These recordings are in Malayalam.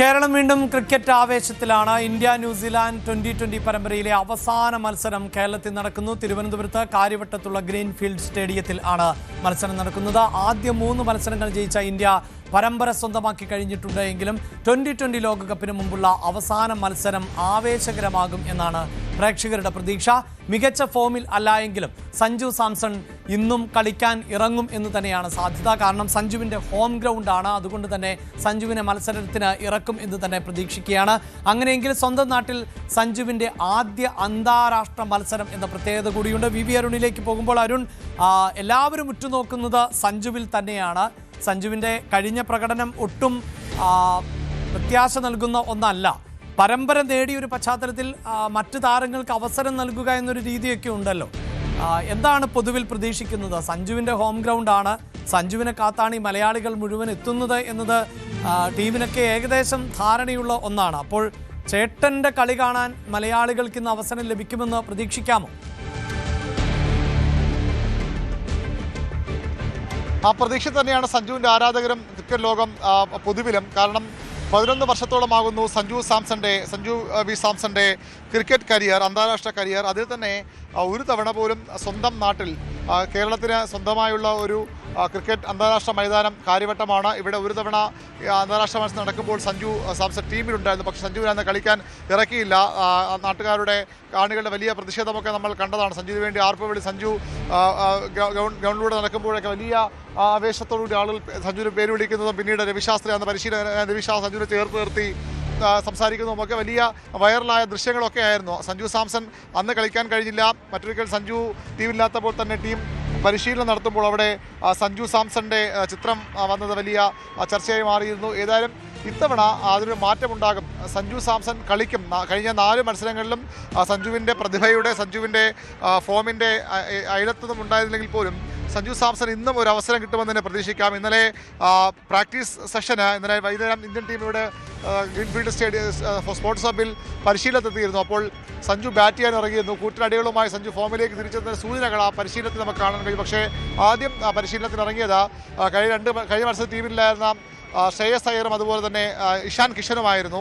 കേരളം വീണ്ടും ക്രിക്കറ്റ് ആവേശത്തിലാണ്. ഇന്ത്യ ന്യൂസിലാൻഡ് ട്വന്റി ട്വന്റി പരമ്പരയിലെ അവസാന മത്സരം കേരളത്തിൽ നടക്കുന്നു. തിരുവനന്തപുരത്ത് കാര്യവട്ടത്തുള്ള ഗ്രീൻഫീൽഡ് സ്റ്റേഡിയത്തിൽ ആണ് മത്സരം നടക്കുന്നത്. ആദ്യ മൂന്ന് മത്സരങ്ങൾ ജയിച്ച ഇന്ത്യ പരമ്പര സ്വന്തമാക്കി കഴിഞ്ഞിട്ടുണ്ട് എങ്കിലും ട്വന്റി ട്വന്റി ലോകകപ്പിന് മുമ്പുള്ള അവസാന മത്സരം ആവേശകരമാകും എന്നാണ് പ്രേക്ഷകരുടെ പ്രതീക്ഷ. മികച്ച ഫോമിൽ അല്ല എങ്കിലും സഞ്ജു സാംസൺ ഇന്നും കളിക്കാൻ ഇറങ്ങും എന്ന് തന്നെയാണ് സാധ്യത. കാരണം സഞ്ജുവിന്റെ ഹോം ഗ്രൗണ്ടാണ് അതുകൊണ്ട് തന്നെ സഞ്ജുവിനെ മത്സരത്തിന് ഇറക്കും എന്ന് തന്നെ പ്രതീക്ഷിക്കുകയാണ്. അങ്ങനെയെങ്കിൽ സ്വന്തം നാട്ടിൽ സഞ്ജുവിന്റെ ആദ്യ അന്താരാഷ്ട്ര മത്സരം എന്ന പ്രത്യേകത കൂടിയുണ്ട്. വി വി അരുണിലേക്ക് പോകുമ്പോൾ അരുൺ എല്ലാവരും ഉറ്റുനോക്കുന്നത് സഞ്ജുവിൽ തന്നെയാണ്. സഞ്ജുവിന്റെ കഴിഞ്ഞ പ്രകടനം ഒട്ടും പ്രത്യാശ നൽകുന്ന ഒന്നല്ല. പരമ്പര നേടിയൊരു പശ്ചാത്തലത്തിൽ മറ്റു താരങ്ങൾക്ക് അവസരം നൽകുക എന്നൊരു രീതിയൊക്കെ ഉണ്ടല്ലോ. എന്താണ് പൊതുവിൽ പ്രതീക്ഷിക്കുന്നത്? സഞ്ജുവിന്റെ ഹോം ഗ്രൗണ്ട് ആണ്. സഞ്ജുവിനെ കാത്താണ് ഈ മലയാളികൾ മുഴുവൻ എത്തുന്നത് എന്നത് ടീമിനൊക്കെ ഏകദേശം ധാരണയുള്ള ഒന്നാണ്. അപ്പോൾ ചേട്ടന്റെ കളി കാണാൻ മലയാളികൾക്ക് ഇന്ന് അവസരം ലഭിക്കുമെന്ന് പ്രതീക്ഷിക്കാമോ? ആ പ്രതീക്ഷ തന്നെയാണ് സഞ്ജുവിന്റെ ആരാധകരും ക്രിക്കറ്റ് ലോകം പൊതുവിലും. കാരണം പതിനൊന്ന് വർഷത്തോളമാകുന്നു സഞ്ജു സാംസന്റെ സഞ്ജു വി സാംസന്റെ ക്രിക്കറ്റ് കരിയർ അന്താരാഷ്ട്ര കരിയർ. അതിൽ തന്നെ ഒരു തവണ പോലും സ്വന്തം നാട്ടിൽ കേരളത്തിന് സ്വന്തമായുള്ള ഒരു ക്രിക്കറ്റ് അന്താരാഷ്ട്ര മൈതാനം കാര്യവട്ടമാണ്. ഇവിടെ ഒരു തവണ അന്താരാഷ്ട്ര മത്സരം നടക്കുമ്പോൾ സഞ്ജു സാംസൺ ടീമിലുണ്ടായിരുന്നു. പക്ഷേ സഞ്ജുവിനെ കളിക്കാൻ ഇറക്കിയില്ല. നാട്ടുകാരുടെ കാണികളുടെ വലിയ പ്രതിഷേധമൊക്കെ നമ്മൾ കണ്ടതാണ്. സഞ്ജുവിന് വേണ്ടി ആർപ്പ് വിളി സഞ്ജു ഗ്രൗണ്ടിലൂടെ നടക്കുമ്പോഴൊക്കെ വലിയ ആവേശത്തോടുകൂടി ആളുകൾ സഞ്ജുവിന് പേര് വിളിക്കുന്നതും പിന്നീട് രവിശാസ്ത്രി എന്ന പരിശീലകൻ രവിശാസ്ത്രി സഞ്ജുവിനെ ചേർത്ത് നിർത്തി സംസാരിക്കുന്നതുമൊക്കെ വലിയ വൈറലായ ദൃശ്യങ്ങളൊക്കെ ആയിരുന്നു. സഞ്ജു സാംസൺ അന്ന് കളിക്കാൻ കഴിഞ്ഞില്ല. മറ്റൊരിക്കൽ സഞ്ജു ടീമില്ലാത്തപ്പോൾ തന്നെ ടീം പരിശീലനം നടത്തുമ്പോൾ അവിടെ സഞ്ജു സാംസന്റെ ചിത്രം വന്നത് വലിയ ചർച്ചയായി മാറിയിരുന്നു. ഏതായാലും ഇത്തവണ അതിനൊരു മാറ്റമുണ്ടാകും. സഞ്ജു സാംസൺ കളിക്കും. കഴിഞ്ഞ നാല് മത്സരങ്ങളിലും സഞ്ജുവിന്റെ പ്രതിഭയുടെ സഞ്ജുവിന്റെ ഫോമിന്റെ അയലത്തൊന്നും ഉണ്ടായിരുന്നില്ലെങ്കിൽ പോലും സഞ്ജു സാംസൺ ഇന്നും ഒരു അവസരം കിട്ടുമെന്ന് തന്നെ പ്രതീക്ഷിക്കാം. ഇന്നലെ പ്രാക്ടീസ് സെഷന് ഇന്നലെ വൈകുന്നേരം ഇന്ത്യൻ ടീം ഇവിടെ ഗ്രീൻഫീൽഡ് സ്റ്റേഡിയം സ്പോർട്സ് ഹബിൽ പരിശീലനത്തെത്തിയിരുന്നു അപ്പോൾ സഞ്ജു ബാറ്റ് ചെയ്യാൻ ഇറങ്ങിയിരുന്നു. കൂറ്റടികളുമായി സഞ്ജു ഫോമിലേക്ക് തിരിച്ചെത്തുന്ന സൂചനകൾ ആ പരിശീലനത്തിൽ നമുക്ക് കാണാൻ കഴിയും. പക്ഷേ ആദ്യം പരിശീലനത്തിന് ഇറങ്ങിയത് കഴിഞ്ഞ രണ്ട് കഴിഞ്ഞ മത്സര ടീമിലായിരുന്ന ശ്രേയസ് അയ്യറും അതുപോലെ തന്നെ ഇഷാൻ കിഷനുമായിരുന്നു.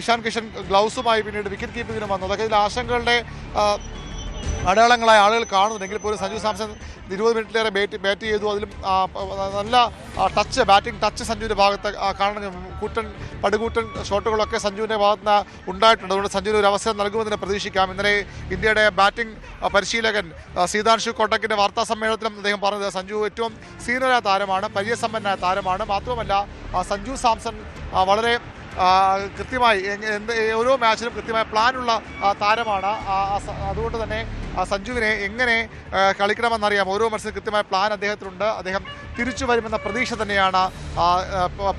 ഇഷാൻ കിഷൻ ഗ്ലൗസുമായി പിന്നീട് വിക്കറ്റ് കീപ്പിങ്ങിനും വന്നു അതൊക്കെ ഇതിൽ ആശങ്കകളുടെ അടയാളങ്ങളായി ആളുകൾ കാണുന്നുണ്ടെങ്കിൽ പോലും സഞ്ജു സാംസൺ ഇരുപത് മിനിറ്റിലേറെ ബാറ്റ് ബാറ്റ് ചെയ്തു. അതിലും നല്ല ടച്ച് ബാറ്റിംഗ് ടച്ച് സഞ്ജുവിന്റെ ഭാഗത്ത് കാണണം കൂട്ടൻ പടുകൂട്ടൻ ഷോട്ടുകളൊക്കെ സഞ്ജുവിന്റെ ഭാഗത്ത് നിന്ന് ഉണ്ടായിട്ടുണ്ട്. അതുകൊണ്ട് സഞ്ജുവിന് ഒരു അവസരം നൽകുമെന്ന് പ്രതീക്ഷിക്കാം. ഇന്നലെ ഇന്ത്യയുടെ ബാറ്റിംഗ് പരിശീലകൻ സീതാംശു കോട്ടക്കിന്റെ വാർത്താ സമ്മേളനത്തിലും അദ്ദേഹം പറഞ്ഞത് സഞ്ജു ഏറ്റവും സീനിയറായ താരമാണ് പരിചയസമ്പന്നനായ താരമാണ്. മാത്രമല്ല സഞ്ജു സാംസൺ വളരെ കൃത്യമായി ഓരോ മാച്ചിലും കൃത്യമായ പ്ലാനുള്ള താരമാണ്. അതുകൊണ്ട് തന്നെ സഞ്ജുവിനെ എങ്ങനെ കളിക്കണമെന്നറിയാം. ഓരോ മത്സരം കൃത്യമായ പ്ലാൻ അദ്ദേഹത്തിനുണ്ട്. അദ്ദേഹം തിരിച്ചു വരുമെന്ന പ്രതീക്ഷ തന്നെയാണ്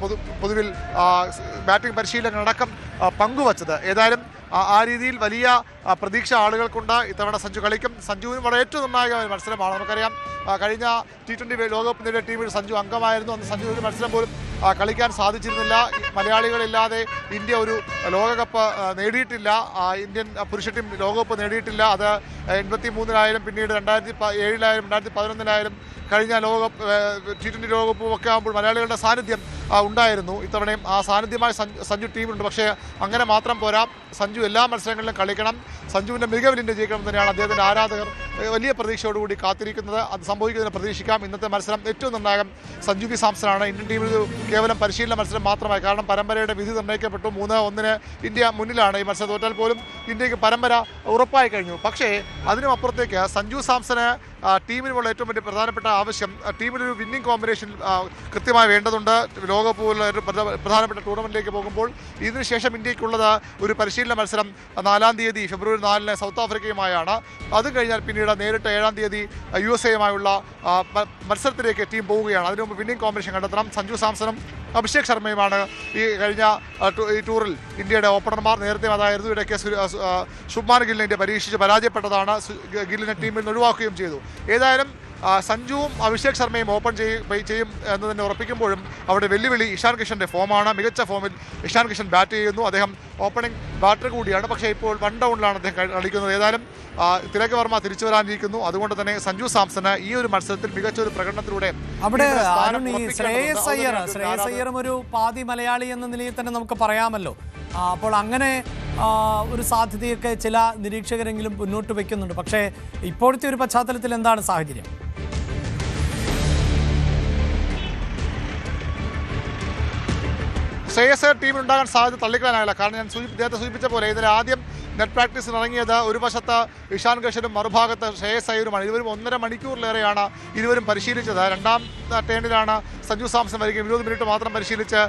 പൊതു പൊതുവിൽ ബാറ്റിംഗ് പരിശീലകനടക്കം പങ്കുവച്ചത്. ഏതായാലും ആ- രീതിയിൽ വലിയ പ്രതീക്ഷ ആളുകൾക്കുണ്ട്. ഇത്തവണ സഞ്ജു കളിക്കും. സഞ്ജുവിന് വളരെ ഏറ്റവും നിർണായകമായ മത്സരമാണ്. നമുക്കറിയാം കഴിഞ്ഞ ടി ട്വന്റി ലോകകപ്പ് നേടിയ ടീമിൽ സഞ്ജു അംഗമായിരുന്നു. അന്ന് സഞ്ജു ഒരു മത്സരം പോലും കളിക്കാൻ സാധിച്ചിരുന്നില്ല. മലയാളികളില്ലാതെ ഇന്ത്യ ഒരു ലോകകപ്പ് നേടിയിട്ടില്ല. ഇന്ത്യൻ പുരുഷ ടീം ലോകകപ്പ് നേടിയിട്ടില്ല. അത് എൺപത്തി മൂന്നിലായാലും പിന്നീട് രണ്ടായിരത്തി ഏഴിലായാലും രണ്ടായിരത്തി പതിനൊന്നിലായാലും കഴിഞ്ഞ ലോകകപ്പ് ടി ട്വന്റി ലോകകപ്പും ഒക്കെ ആകുമ്പോൾ മലയാളികളുടെ സാന്നിധ്യം ഉണ്ടായിരുന്നു. ഇത്തവണയും ആ സാന്നിധ്യമായി സഞ്ജു ടീമുണ്ട്. പക്ഷേ അങ്ങനെ മാത്രം പോരാ. സഞ്ജു എല്ലാ മത്സരങ്ങളിലും കളിക്കണം. സഞ്ജുവിന്റെ മികവിലിന്റെ ജയിക്കണം തന്നെയാണ് അദ്ദേഹത്തിന്റെ ആരാധകർ വലിയ പ്രതീക്ഷയോടുകൂടി കാത്തിരിക്കുന്നത്. അത് സംഭവിക്കുന്നതിന് പ്രതീക്ഷിക്കാം. ഇന്നത്തെ മത്സരം ഏറ്റവും നിർണായകം സഞ്ജു വി സാംസനാണ് ഇന്ത്യൻ ടീമിൽ കേവലം പരിശീലന മത്സരം മാത്രമായി. കാരണം പരമ്പരയുടെ വിധി നിർണയിക്കപ്പെട്ടു. മൂന്ന് ഒന്നിന് ഇന്ത്യ മുന്നിലാണ് ഈ മത്സരം തോറ്റാൽ പോലും ഇന്ത്യയ്ക്ക് പരമ്പര ഉറപ്പായി കഴിഞ്ഞു. പക്ഷേ അതിനും അപ്പുറത്തേക്ക് സഞ്ജു സാംസന് ടീമിനുമുള്ള ഏറ്റവും വലിയ പ്രധാനപ്പെട്ട ആവശ്യം ടീമിനൊരു വിന്നിംഗ് കോമ്പിനേഷൻ കൃത്യമായി വേണ്ടതുണ്ട്. ലോകകപ്പ് പോലുള്ള ഒരു പ്രധാനപ്പെട്ട ടൂർണമെന്റിലേക്ക് പോകുമ്പോൾ ഇതിനുശേഷം ഇന്ത്യക്കുള്ളത് ഒരു പരിശീലന മത്സരം നാലാം തീയതി ഫെബ്രുവരി നാലിന് സൗത്ത് ആഫ്രിക്കയുമായാണ്. അത് കഴിഞ്ഞാൽ പിന്നീട് നേരിട്ട് ഏഴാം തീയതി യു എസ് എയുമായുള്ള മത്സരത്തിലേക്ക് ടീം പോവുകയാണ്. അതിനു മുമ്പ് വിന്നിംഗ് കോമ്പിനേഷൻ കണ്ടെത്തണം. സഞ്ജു സാംസണും അഭിഷേക് ശർമ്മയുമാണ് ഈ കഴിഞ്ഞ ഈ ടൂറിൽ ഇന്ത്യയുടെ ഓപ്പണർമാർ നേരത്തെ അതായിരുന്നു ഇടയ്ക്ക് ശുഭ്മാൻ ഗില്ലിനെ പരീക്ഷിച്ച് പരാജയപ്പെട്ടതാണ്. ഗില്ലിനെ ടീമിൽ നിന്ന് ഒഴിവാക്കുകയും ചെയ്തു. ഏതായാലും സഞ്ജുവും അഭിഷേക് ശർമ്മയും ഓപ്പൺ ചെയ്യും ചെയ്യും എന്ന് തന്നെ ഉറപ്പിക്കുമ്പോഴും അവിടെ വെല്ലുവിളി ഇഷാൻ കിഷന്റെ ഫോമാണ്. മികച്ച ഫോമിൽ ഇഷാൻ കിഷൻ ബാറ്റ് ചെയ്യുന്നു. അദ്ദേഹം ഓപ്പണിംഗ് ബാറ്റർ കൂടിയാണ്. പക്ഷേ ഇപ്പോൾ വൺ ഡൗണിലാണ് അദ്ദേഹം കളിക്കുന്നത്. ഏതായാലും തിലക് വർമ്മ തിരിച്ചു വരാനിരിക്കുന്നു. അതുകൊണ്ട് തന്നെ സഞ്ജു സാംസന് ഈ ഒരു മത്സരത്തിൽ മികച്ച ഒരു പ്രകടനത്തിലൂടെ അവിടെ ശ്രേയസ് അയ്യർ ശ്രേയസ് അയ്യറും ഒരു പാതി മലയാളി എന്ന നിലയിൽ തന്നെ നമുക്ക് പറയാമല്ലോ. അപ്പോൾ അങ്ങനെ ഒരു സാധ്യതയൊക്കെ ചില നിരീക്ഷകരെങ്കിലും മുന്നോട്ട് വയ്ക്കുന്നുണ്ട് പക്ഷേ ഇപ്പോഴത്തെ ഒരു പശ്ചാത്തലത്തിൽ എന്താണ് സാഹചര്യം? ശ്രേയസ് ടീമിൽ ഉണ്ടാകാൻ സാധ്യത തള്ളിക്കളയാനാവില്ല കാരണം ഞാൻ നേരത്തെ സൂചിപ്പിച്ച പോലെ ഇതിൽ ആദ്യം നെറ്റ് പ്രാക്ടീസിന് ഇറങ്ങിയത് ഒരു വശത്ത് ഇഷാൻ കിഷനും മറുഭാഗത്ത് ശ്രേയസ് അയ്യരുമാണ്. ഇരുവരും ഒന്നര മണിക്കൂറിലേറെയാണ് ഇരുവരും പരിശീലിച്ചത്. രണ്ടാം ടേണിലാണ് സഞ്ജു സാംസൺ വരികയും ഇരുപത് മിനിറ്റ് മാത്രം പരിശീലിച്ച്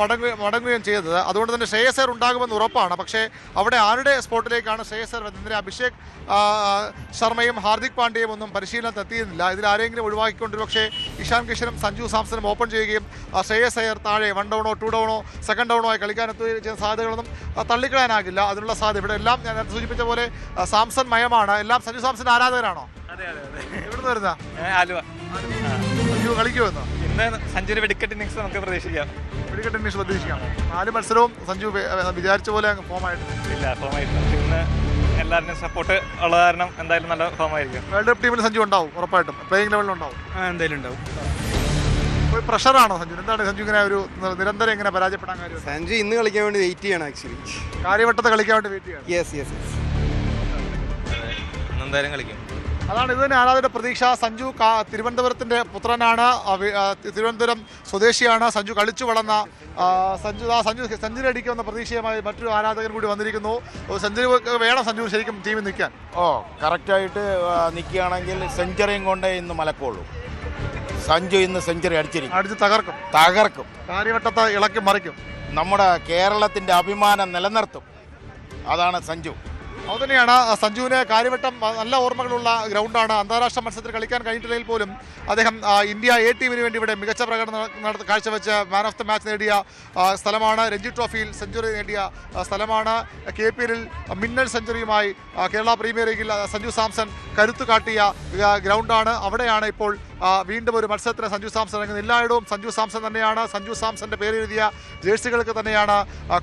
മടങ്ങ മടങ്ങുകയും ചെയ്തത്. അതുകൊണ്ട് തന്നെ ശ്രേയസ് അയ്യർ ഉണ്ടാകുമെന്ന് ഉറപ്പാണ്. പക്ഷേ അവിടെ ആരുടെ സ്പോട്ടിലേക്കാണ് ശ്രേയസ് അയ്യർ വരുന്നത്? ഇന്നലെ അഭിഷേക് ശർമ്മയും ഹാർദിക് പാണ്ഡ്യയും ഒന്നും പരിശീലനത്തിനെത്തിയിരുന്നില്ല. ഇതിൽ ആരെങ്കിലും ഒഴിവാക്കിക്കൊണ്ട് പക്ഷേ ഇഷാൻ കിഷനും സഞ്ജു സാംസണും ഓപ്പൺ ചെയ്യുകയും ശ്രേയസ് അയ്യർ താഴെ വൺ ഡൗണോ ടു ഡൗണോ സെക്കൻഡ് ഡൗണോ ആയി കളിക്കാൻ എത്തുകയും ചെയ്യുന്ന സാധ്യതകളൊന്നും തള്ളിക്കളയാനാകില്ല. അതിനുള്ള സാധ്യത ഇവിടെ എല്ലാം ഞാൻ നേരത്തെ സൂചിപ്പിച്ച പോലെ സാംസൺ മയമാണ്. എല്ലാം സഞ്ജു സാംസൺ ആരാധകരാണോ? എവിടുന്ന് വരുന്ന? ആലുവ. സഞ്ജു കളിക്കുമെന്ന് ഇന്ന്? സഞ്ജുവിന് വെടിക്കെട്ട് ഇന്നിങ്സ് നമുക്ക് പ്രതീക്ഷിക്കാം. വെടിക്കെട്ട് ഇംഗ്ലീഷ് പ്രതീക്ഷിക്കാം. നാല് മത്സരവും സഞ്ജു വിചാരിച്ച പോലെ അങ്ങ് ഫോമായിട്ട് ഇല്ല ഫോമായിട്ട് നമുക്ക് ഇന്ന് എല്ലാവരുടെയും സപ്പോർട്ട് ഉള്ള കാരണം എന്തായാലും നല്ല ഫോമായിരിക്കും വേൾഡ് കപ്പ് ടീമിൽ സഞ്ജു ഉണ്ടാവും ഉറപ്പായിട്ടും. പ്ലേയിങ് ലെവലിൽ ഉണ്ടാവും. എന്തായാലും ഉണ്ടാവും. ഒരു പ്രഷറാണോ സഞ്ജു? എന്താണ് സഞ്ജു ഇങ്ങനെ ഒരു നിരന്തരം ഇങ്ങനെ പരാജയപ്പെടാൻ കാര്യം? സഞ്ജു ഇന്ന് കളിക്കാൻ വേണ്ടി വെയിറ്റ് ചെയ്യണം ആക്ച്വലി കാര്യവട്ടത്തെ കളിക്കാൻ വേണ്ടി വെയിറ്റ് ചെയ്യണം. യെസ് യെസ് യെസ് എന്തായാലും കളിക്കും. അതാണ് ഇത് തന്നെ ആരാധകരുടെ പ്രതീക്ഷ. സഞ്ജു കാ- തിരുവനന്തപുരത്തിന്റെ പുത്രനാണ്. തിരുവനന്തപുരം സ്വദേശിയാണ്. സഞ്ജു കളിച്ചു വളർന്ന സഞ്ജു ആ സഞ്ജു സെഞ്ചുറി അടിക്കുമെന്ന പ്രതീക്ഷയുമായി മറ്റൊരു ആരാധകൻ കൂടി വന്നിരിക്കുന്നു. സെഞ്ചുറി വേണം സഞ്ജു ശരിക്കും ടീമിൽ നിൽക്കാൻ. ഓ കറക്റ്റായിട്ട് നിൽക്കുകയാണെങ്കിൽ സെഞ്ചുറിയും കൊണ്ടേ ഇന്ന് മലക്കുള്ളൂ സഞ്ജു ഇന്ന് സെഞ്ചുറി അടിച്ചിരിക്കും. അടിച്ച് തകർക്കും. തകർക്കും. കാര്യവട്ടത്തെ ഇളക്കി മറിക്കും. നമ്മുടെ കേരളത്തിന്റെ അഭിമാനം നിലനിർത്തും. അതാണ് സഞ്ജു. അതുതന്നെയാണ് സഞ്ജുവിന് കാര്യവട്ടം നല്ല ഓർമ്മകളുള്ള ഗ്രൗണ്ടാണ്. അന്താരാഷ്ട്ര മത്സരത്തിൽ കളിക്കാൻ കഴിഞ്ഞിട്ടില്ലെങ്കിൽ പോലും അദ്ദേഹം ഇന്ത്യ എ ടീമിന് വേണ്ടി ഇവിടെ മികച്ച പ്രകടനം കാഴ്ചവെച്ച് മാൻ ഓഫ് ദി മാച്ച് നേടിയ സ്ഥലമാണ്. രഞ്ജി ട്രോഫിയിൽ സെഞ്ചുറി നേടിയ സ്ഥലമാണ്. കെ പി എല്ലിൽ മിന്നൽ സെഞ്ചുറിയുമായി കേരള പ്രീമിയർ ലീഗിൽ സഞ്ജു സാംസൺ കരുത്തു കാട്ടിയ ഗ്രൗണ്ടാണ്. അവിടെയാണ് ഇപ്പോൾ വീണ്ടും ഒരു മത്സരത്തിന് സഞ്ജു സാംസൺ ഇറങ്ങുന്നത് എല്ലായിടവും സഞ്ജു സാംസൺ തന്നെയാണ്. സഞ്ജു സാംസന്റെ പേരെഴുതിയ ജേഴ്സികൾക്ക് തന്നെയാണ്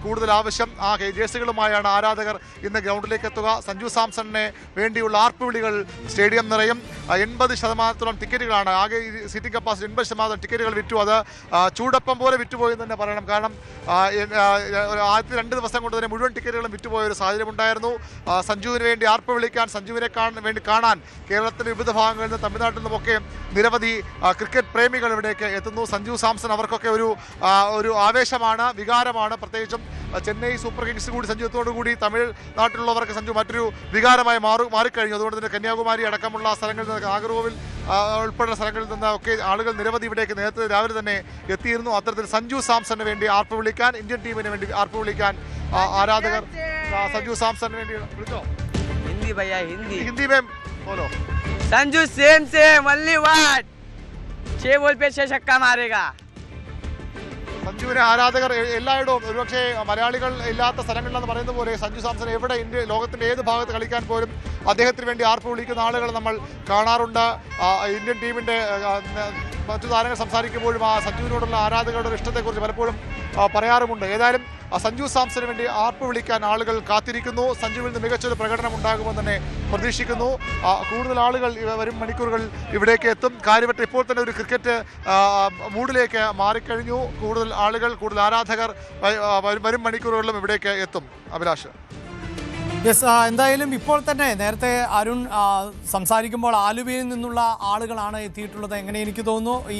കൂടുതൽ ആവശ്യം. ആ ജേഴ്സികളുമായാണ് ആരാധകർ ഇന്ന് ഗ്രൗണ്ടിലേക്ക് എത്തുക. സഞ്ജു സാംസണിനെ വേണ്ടിയുള്ള ആർപ്പുവിളികൾ സ്റ്റേഡിയം നിറയും. എൺപത് ശതമാനത്തോളം ടിക്കറ്റുകളാണ്. ആകെ സീറ്റിംഗ് കപ്പാസിറ്റി എൺപത് ശതമാനം ടിക്കറ്റുകൾ വിറ്റു. അത് ചൂടപ്പം പോലെ വിറ്റുപോയെന്ന് തന്നെ പറയണം. കാരണം ആദ്യത്തെ രണ്ട് ദിവസം കൊണ്ട് തന്നെ മുഴുവൻ വിറ്റുപോയ ഒരു സാഹചര്യം ഉണ്ടായിരുന്നു. ആ, സഞ്ജുവിന് വേണ്ടി ആർപ്പ് വിളിക്കാൻ സഞ്ജുവിനെ കാണാൻ വേണ്ടി കാണാൻ കേരളത്തിലെ വിവിധ ഭാഗങ്ങളിൽ നിന്ന് തമിഴ്നാട്ടിൽ നിന്നുമൊക്കെ നിരവധി ക്രിക്കറ്റ് പ്രേമികൾ ഇവിടേക്ക് എത്തുന്നു. സഞ്ജു സാംസൺ അവർക്കൊക്കെ ഒരു ഒരു ആവേശമാണ് വികാരമാണ്. പ്രത്യേകിച്ചും ചെന്നൈ സൂപ്പർ കിങ്സ് കൂടി സഞ്ജുവത്തോടു കൂടി തമിഴ്നാട്ടിലുള്ളവർക്ക് സഞ്ജു മറ്റൊരു വികാരമായി മാറി മാറിക്കഴിഞ്ഞു. അതുകൊണ്ട് തന്നെ കന്യാകുമാരി അടക്കമുള്ള സ്ഥലങ്ങളിൽ നിന്ന് നാഗർകോവിൽ ഉൾപ്പെടെ സ്ഥലങ്ങളിൽ നിന്ന് ഒക്കെ ആളുകൾ നിരവധി ഇവിടേക്ക് നേരത്തെ രാവിലെ തന്നെ എത്തിയിരുന്നു. അത്തരത്തിൽ സഞ്ജു സാംസണിന് വേണ്ടി ആർപ്പ് വിളിക്കാൻ ഇന്ത്യൻ ടീമിന് വേണ്ടി ആർപ്പ് വിളിക്കാൻ ആരാധകർ സഞ്ജു സാംസണിന് വേണ്ടി വിളിച്ചോ हिंदी भैया हिंदी ഹിന്ദി മേം बोलो Sanju same same only one छह बॉल पे छह छक्का मारेगा സഞ്ജുവിനെ ആരാധകർ എ- എല്ലായിടവും ഒരുപക്ഷെ മലയാളികൾ ഇല്ലാത്ത സ്ഥലങ്ങളിലെന്ന് പറയുന്ന പോലെ സഞ്ജു സാംസൺ എവിടെ ഇന്ത്യ ലോകത്തിന്റെ ഏത് ഭാഗത്ത് കളിക്കാൻ പോലും അദ്ദേഹത്തിന് വേണ്ടി ആർപ്പ് വിളിക്കുന്ന ആളുകൾ നമ്മൾ കാണാറുണ്ട് ആ, ഇന്ത്യൻ ടീമിന്റെ ആ, ന- മറ്റു താരങ്ങൾ സംസാരിക്കുമ്പോഴും ആ സഞ്ജുവിനോടുള്ള ആരാധകരുടെ ഒരു ഇഷ്ടത്തെക്കുറിച്ച് പലപ്പോഴും ആ, പറയാറുമുണ്ട് ഏതായാലും ആ സഞ്ജു സാംസന് വേണ്ടി ആർപ്പ് വിളിക്കാൻ ആളുകൾ കാത്തിരിക്കുന്നു. സഞ്ജുവിൽ നിന്ന് മികച്ചൊരു പ്രകടനം ഉണ്ടാകുമെന്ന് തന്നെ പ്രതീക്ഷിക്കുന്നു. കൂടുതൽ ആളുകൾ വരും മണിക്കൂറുകൾ ഇവിടേക്ക് എത്തും. കാര്യവട്ടം ഇപ്പോൾ തന്നെ ഒരു ക്രിക്കറ്റ് മൂഡിലേക്ക് മാറിക്കഴിഞ്ഞു. കൂടുതൽ ആളുകൾ കൂടുതൽ ആരാധകർ വരും മണിക്കൂറുകളിലും ഇവിടേക്ക് എത്തും. അഭിലാഷ്. യെസ് എന്തായാലും ഇപ്പോൾ തന്നെ നേരത്തെ അരുൺ സംസാരിക്കുമ്പോൾ ആലുവയിൽ നിന്നുള്ള ആളുകളാണ് എത്തിയിട്ടുള്ളത്. എങ്ങനെ എനിക്ക് തോന്നുന്നു ഈ